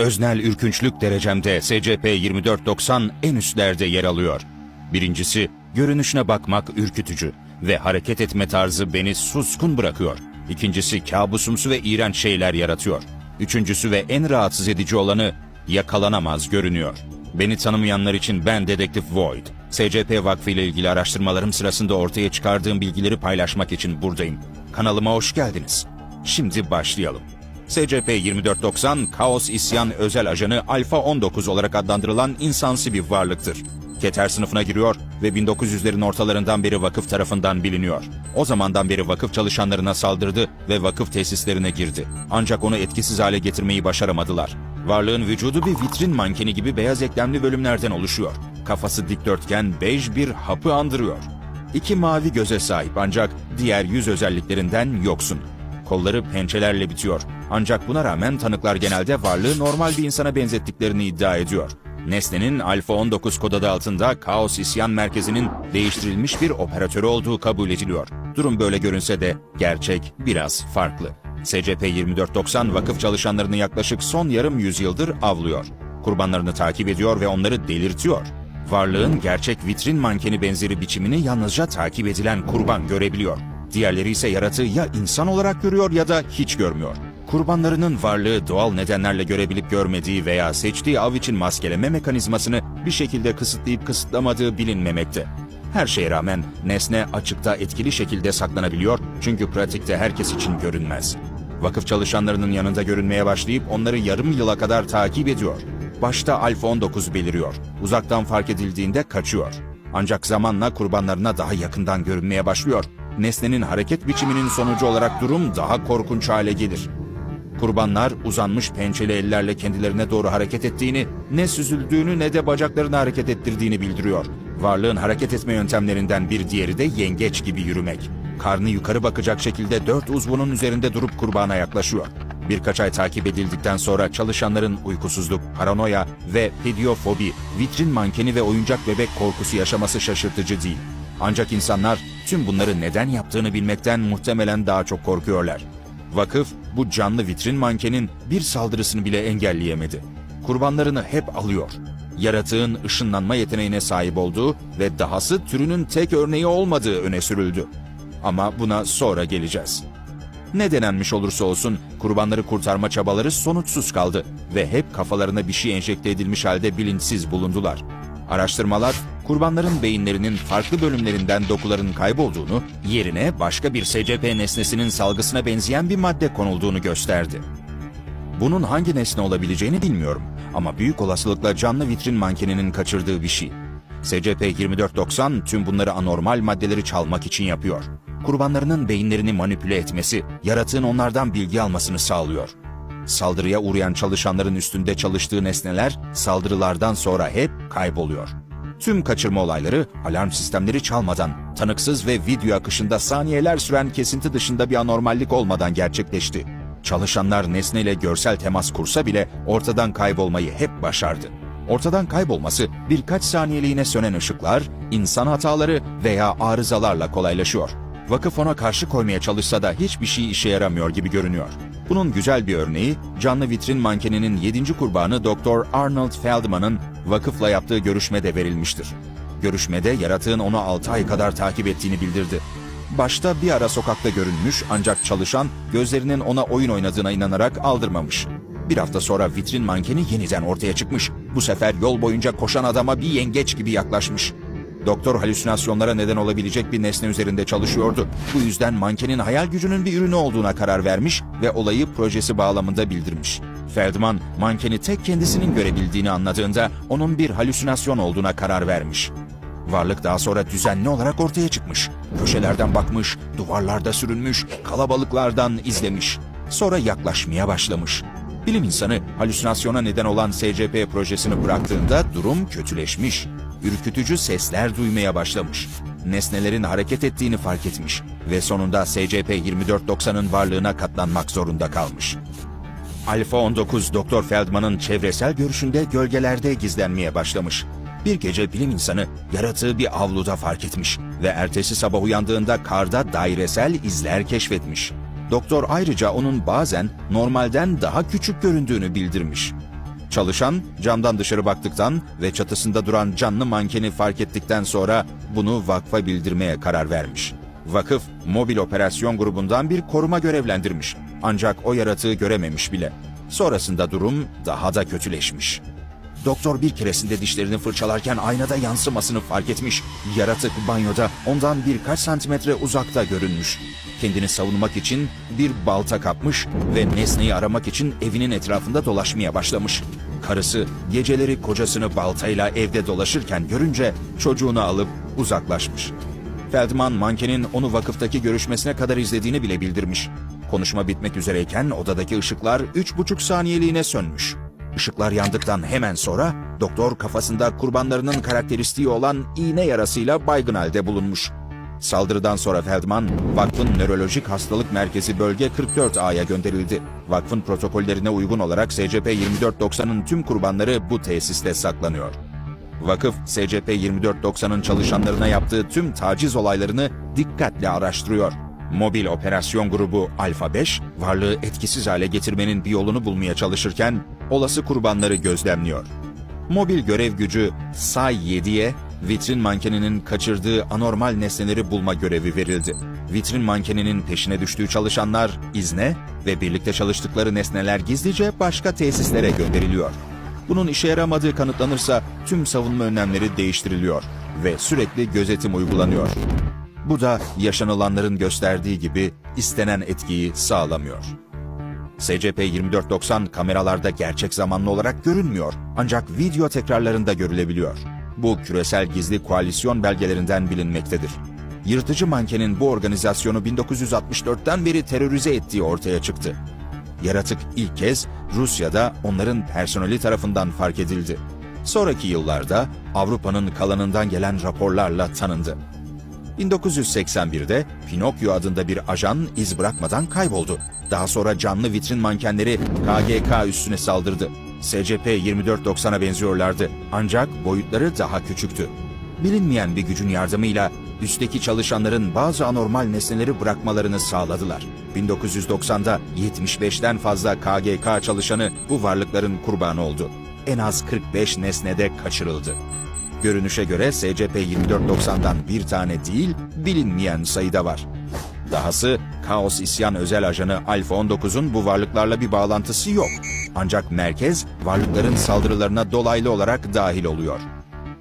Öznel ürkünçlük derecemde SCP 2490 en üstlerde yer alıyor. Birincisi, görünüşüne bakmak ürkütücü ve hareket etme tarzı beni suskun bırakıyor. İkincisi, kabusumsu ve iğrenç şeyler yaratıyor. Üçüncüsü ve en rahatsız edici olanı yakalanamaz görünüyor. Beni tanımayanlar için ben Dedektif Void. SCP Vakfı ile ilgili araştırmalarım sırasında ortaya çıkardığım bilgileri paylaşmak için buradayım. Kanalıma hoş geldiniz. Şimdi başlayalım. SCP-2490, Kaos İsyan Özel Ajanı Alfa 19 olarak adlandırılan insansı bir varlıktır. Keter sınıfına giriyor ve 1900'lerin ortalarından beri vakıf tarafından biliniyor. O zamandan beri vakıf çalışanlarına saldırdı ve vakıf tesislerine girdi. Ancak onu etkisiz hale getirmeyi başaramadılar. Varlığın vücudu bir vitrin mankeni gibi beyaz eklemli bölümlerden oluşuyor. Kafası dikdörtgen bej bir hapı andırıyor. İki mavi göze sahip ancak diğer yüz özelliklerinden yoksun. Kolları pençelerle bitiyor. Ancak buna rağmen tanıklar genelde varlığı normal bir insana benzettiklerini iddia ediyor. Nesnenin Alfa 19 kod adı altında Kaos İsyan Merkezi'nin değiştirilmiş bir operatörü olduğu kabul ediliyor. Durum böyle görünse de gerçek biraz farklı. SCP-2490 vakıf çalışanlarını yaklaşık son yarım yüzyıldır avlıyor. Kurbanlarını takip ediyor ve onları delirtiyor. Varlığın gerçek vitrin mankeni benzeri biçimini yalnızca takip edilen kurban görebiliyor. Diğerleri ise yaratığı ya insan olarak görüyor ya da hiç görmüyor. Kurbanlarının varlığı doğal nedenlerle görebilip görmediği veya seçtiği av için maskeleme mekanizmasını bir şekilde kısıtlayıp kısıtlamadığı bilinmemekte. Her şeye rağmen nesne açıkta etkili şekilde saklanabiliyor çünkü pratikte herkes için görünmez. Vakıf çalışanlarının yanında görünmeye başlayıp onları yarım yıla kadar takip ediyor. Başta Alfa 19 beliriyor. Uzaktan fark edildiğinde kaçıyor. Ancak zamanla kurbanlarına daha yakından görünmeye başlıyor. Nesnenin hareket biçiminin sonucu olarak durum daha korkunç hale gelir. Kurbanlar uzanmış pençeli ellerle kendilerine doğru hareket ettiğini, ne süzüldüğünü ne de bacaklarını hareket ettirdiğini bildiriyor. Varlığın hareket etme yöntemlerinden bir diğeri de yengeç gibi yürümek. Karnı yukarı bakacak şekilde dört uzvunun üzerinde durup kurbana yaklaşıyor. Birkaç ay takip edildikten sonra çalışanların uykusuzluk, paranoya ve pediofobi, vitrin mankeni ve oyuncak bebek korkusu yaşaması şaşırtıcı değil. Ancak insanlar tüm bunları neden yaptığını bilmekten muhtemelen daha çok korkuyorlar. Vakıf bu canlı vitrin mankenin bir saldırısını bile engelleyemedi. Kurbanlarını hep alıyor. Yaratığın ışınlanma yeteneğine sahip olduğu ve dahası türünün tek örneği olmadığı öne sürüldü. Ama buna sonra geleceğiz. Ne denenmiş olursa olsun kurbanları kurtarma çabaları sonuçsuz kaldı ve hep kafalarına bir şey enjekte edilmiş halde bilinçsiz bulundular. Araştırmalar kurbanların beyinlerinin farklı bölümlerinden dokuların kaybolduğunu, yerine başka bir SCP nesnesinin salgısına benzeyen bir madde konulduğunu gösterdi. Bunun hangi nesne olabileceğini bilmiyorum ama büyük olasılıkla canlı vitrin mankeninin kaçırdığı bir şey. SCP-2490 tüm bunları anormal maddeleri çalmak için yapıyor. Kurbanlarının beyinlerini manipüle etmesi, yaratığın onlardan bilgi almasını sağlıyor. Saldırıya uğrayan çalışanların üstünde çalıştığı nesneler saldırılardan sonra hep kayboluyor. Tüm kaçırma olayları alarm sistemleri çalmadan, tanıksız ve video akışında saniyeler süren kesinti dışında bir anormallik olmadan gerçekleşti. Çalışanlar nesneyle görsel temas kursa bile ortadan kaybolmayı hep başardı. Ortadan kaybolması birkaç saniyeliğine sönen ışıklar, insan hataları veya arızalarla kolaylaşıyor. Vakıf ona karşı koymaya çalışsa da hiçbir şey işe yaramıyor gibi görünüyor. Bunun güzel bir örneği, canlı vitrin mankeninin 7. kurbanı Dr. Arnold Feldman'ın vakıfla yaptığı görüşmede verilmiştir. Görüşmede yaratığın onu 6 ay kadar takip ettiğini bildirdi. Başta bir ara sokakta görünmüş ancak çalışan gözlerinin ona oyun oynadığına inanarak aldırmamış. Bir hafta sonra vitrin mankeni yeniden ortaya çıkmış. Bu sefer yol boyunca koşan adama bir yengeç gibi yaklaşmış. Doktor halüsinasyonlara neden olabilecek bir nesne üzerinde çalışıyordu. Bu yüzden mankenin hayal gücünün bir ürünü olduğuna karar vermiş ve olayı projesi bağlamında bildirmiş. Feldman, mankeni tek kendisinin görebildiğini anladığında onun bir halüsinasyon olduğuna karar vermiş. Varlık daha sonra düzenli olarak ortaya çıkmış. Köşelerden bakmış, duvarlarda sürünmüş, kalabalıklardan izlemiş. Sonra yaklaşmaya başlamış. Bilim insanı halüsinasyona neden olan SCP projesini bıraktığında durum kötüleşmiş. Ürkütücü sesler duymaya başlamış. Nesnelerin hareket ettiğini fark etmiş ve sonunda SCP-2490'ın varlığına katlanmak zorunda kalmış. Alfa 19 Doktor Feldman'ın çevresel görüşünde gölgelerde gizlenmeye başlamış. Bir gece bilim insanı yaratığı bir avluda fark etmiş ve ertesi sabah uyandığında karda dairesel izler keşfetmiş. Doktor ayrıca onun bazen normalden daha küçük göründüğünü bildirmiş. Çalışan camdan dışarı baktıktan ve çatısında duran canlı mankeni fark ettikten sonra bunu vakfa bildirmeye karar vermiş. Vakıf, mobil operasyon grubundan bir koruma görevlendirmiş. Ancak o yaratığı görememiş bile. Sonrasında durum daha da kötüleşmiş. Doktor bir keresinde dişlerini fırçalarken aynada yansımasını fark etmiş. Yaratık banyoda ondan birkaç santimetre uzakta görünmüş. Kendini savunmak için bir balta kapmış ve nesneyi aramak için evinin etrafında dolaşmaya başlamış. Karısı geceleri kocasını baltayla evde dolaşırken görünce çocuğunu alıp uzaklaşmış. Feldman mankenin onu vakıftaki görüşmesine kadar izlediğini bile bildirmiş. Konuşma bitmek üzereyken odadaki ışıklar üç buçuk saniyeliğine sönmüş. Işıklar yandıktan hemen sonra doktor kafasında kurbanlarının karakteristiği olan iğne yarasıyla baygın halde bulunmuş. Saldırıdan sonra Feldman, vakfın nörolojik hastalık merkezi bölge 44A'ya gönderildi. Vakfın protokollerine uygun olarak SCP-2490'ın tüm kurbanları bu tesiste saklanıyor. Vakıf, SCP-2490'ın çalışanlarına yaptığı tüm taciz olaylarını dikkatle araştırıyor. Mobil operasyon grubu Alfa 5, varlığı etkisiz hale getirmenin bir yolunu bulmaya çalışırken olası kurbanları gözlemliyor. Mobil görev gücü Say 7'ye vitrin mankeninin kaçırdığı anormal nesneleri bulma görevi verildi. Vitrin mankeninin peşine düştüğü çalışanlar izne ve birlikte çalıştıkları nesneler gizlice başka tesislere gönderiliyor. Bunun işe yaramadığı kanıtlanırsa tüm savunma önlemleri değiştiriliyor ve sürekli gözetim uygulanıyor. Bu da yaşanılanların gösterdiği gibi istenen etkiyi sağlamıyor. SCP-2490 kameralarda gerçek zamanlı olarak görünmüyor ancak video tekrarlarında görülebiliyor. Bu küresel gizli koalisyon belgelerinden bilinmektedir. Yırtıcı mankenin bu organizasyonu 1964'ten beri terörize ettiği ortaya çıktı. Yaratık ilk kez Rusya'da onların personeli tarafından fark edildi. Sonraki yıllarda Avrupa'nın kalanından gelen raporlarla tanındı. 1981'de Pinokyo adında bir ajan iz bırakmadan kayboldu. Daha sonra canlı vitrin mankenleri KGK üstüne saldırdı. SCP-2490'a benziyorlardı ancak boyutları daha küçüktü. Bilinmeyen bir gücün yardımıyla üstteki çalışanların bazı anormal nesneleri bırakmalarını sağladılar. 1990'da 75'ten fazla KGK çalışanı bu varlıkların kurbanı oldu. En az 45 nesne de kaçırıldı. Görünüşe göre SCP-2490'dan bir tane değil, bilinmeyen sayıda var. Dahası Kaos İsyan Özel Ajanı Alpha 19'un bu varlıklarla bir bağlantısı yok. Ancak merkez varlıkların saldırılarına dolaylı olarak dahil oluyor.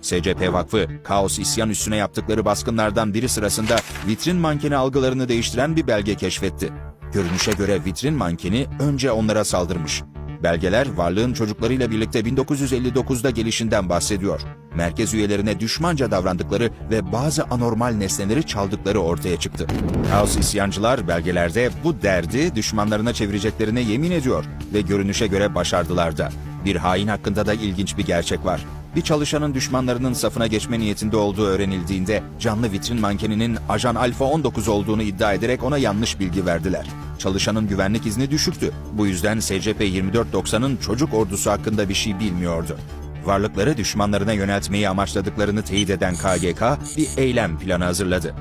SCP Vakfı, Kaos İsyan üstüne yaptıkları baskınlardan biri sırasında vitrin mankeni algılarını değiştiren bir belge keşfetti. Görünüşe göre vitrin mankeni önce onlara saldırmış. Belgeler varlığın çocuklarıyla birlikte 1959'da gelişinden bahsediyor. Merkez üyelerine düşmanca davrandıkları ve bazı anormal nesneleri çaldıkları ortaya çıktı. Kaos isyancılar belgelerde bu derdi düşmanlarına çevireceklerine yemin ediyor ve görünüşe göre başardılar da. Bir hain hakkında da ilginç bir gerçek var. Bir çalışanın düşmanlarının safına geçme niyetinde olduğu öğrenildiğinde canlı vitrin mankeninin ajan Alfa 19 olduğunu iddia ederek ona yanlış bilgi verdiler. Çalışanın güvenlik izni düşüktü. Bu yüzden SCP-2490'ın çocuk ordusu hakkında bir şey bilmiyordu. Varlıkları düşmanlarına yöneltmeyi amaçladıklarını teyit eden KGK bir eylem planı hazırladı.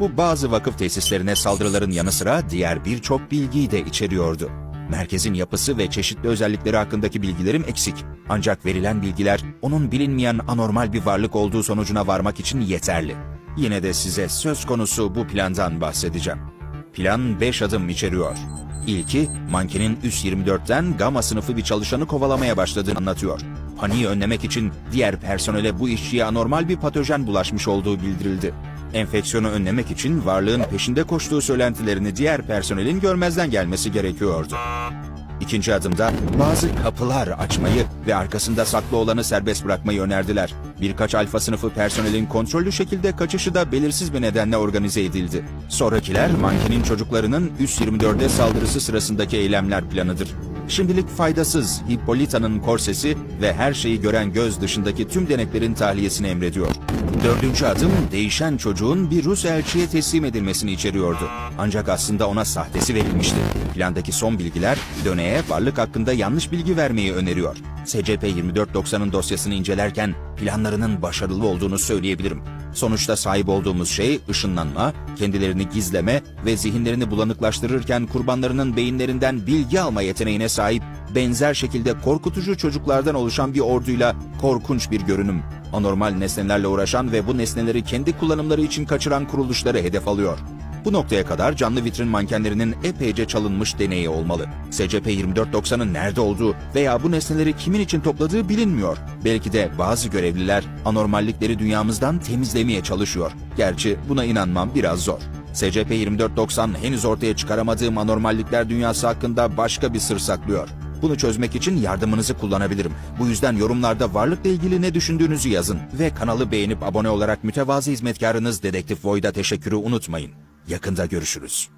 Bu bazı vakıf tesislerine saldırıların yanı sıra diğer birçok bilgiyi de içeriyordu. Merkezin yapısı ve çeşitli özellikleri hakkındaki bilgilerim eksik. Ancak verilen bilgiler onun bilinmeyen anormal bir varlık olduğu sonucuna varmak için yeterli. Yine de size söz konusu bu plandan bahsedeceğim. Plan 5 adım içeriyor. İlki, mankenin üst 24'ten gamma sınıfı bir çalışanı kovalamaya başladığını anlatıyor. Paniği önlemek için diğer personele bu işçiye anormal bir patojen bulaşmış olduğu bildirildi. Enfeksiyonu önlemek için varlığın peşinde koştuğu söylentilerini diğer personelin görmezden gelmesi gerekiyordu. İkinci adımda bazı kapılar açmayı ve arkasında saklı olanı serbest bırakmayı önerdiler. Birkaç alfa sınıfı personelin kontrollü şekilde kaçışı da belirsiz bir nedenle organize edildi. Sonrakiler mankenin çocuklarının üst 24'e saldırısı sırasındaki eylemler planıdır. Şimdilik faydasız Hippolyta'nın korsesi ve her şeyi gören göz dışındaki tüm deneklerin tahliyesini emrediyor. Dördüncü adım değişen çocuğun bir Rus elçiye teslim edilmesini içeriyordu. Ancak aslında ona sahtesi verilmişti. Plandaki son bilgiler döneye varlık hakkında yanlış bilgi vermeyi öneriyor. SCP-2490'ın dosyasını incelerken planlarının başarılı olduğunu söyleyebilirim. Sonuçta sahip olduğumuz şey ışınlanma, kendilerini gizleme ve zihinlerini bulanıklaştırırken kurbanlarının beyinlerinden bilgi alma yeteneğine sahip benzer şekilde korkutucu çocuklardan oluşan bir orduyla korkunç bir görünüm. Anormal nesnelerle uğraşan ve bu nesneleri kendi kullanımları için kaçıran kuruluşları hedef alıyor. Bu noktaya kadar canlı vitrin mankenlerinin epeyce çalınmış deneyi olmalı. SCP-2490'ın nerede olduğu veya bu nesneleri kimin için topladığı bilinmiyor. Belki de bazı görevliler anormallikleri dünyamızdan temizlemeye çalışıyor. Gerçi buna inanmam biraz zor. SCP-2490 henüz ortaya çıkaramadığım anormallikler dünyası hakkında başka bir sır saklıyor. Bunu çözmek için yardımınızı kullanabilirim. Bu yüzden yorumlarda varlıkla ilgili ne düşündüğünüzü yazın ve kanalı beğenip abone olarak mütevazı hizmetkarınız Dedektif Void'a teşekkürü unutmayın. Yakında görüşürüz.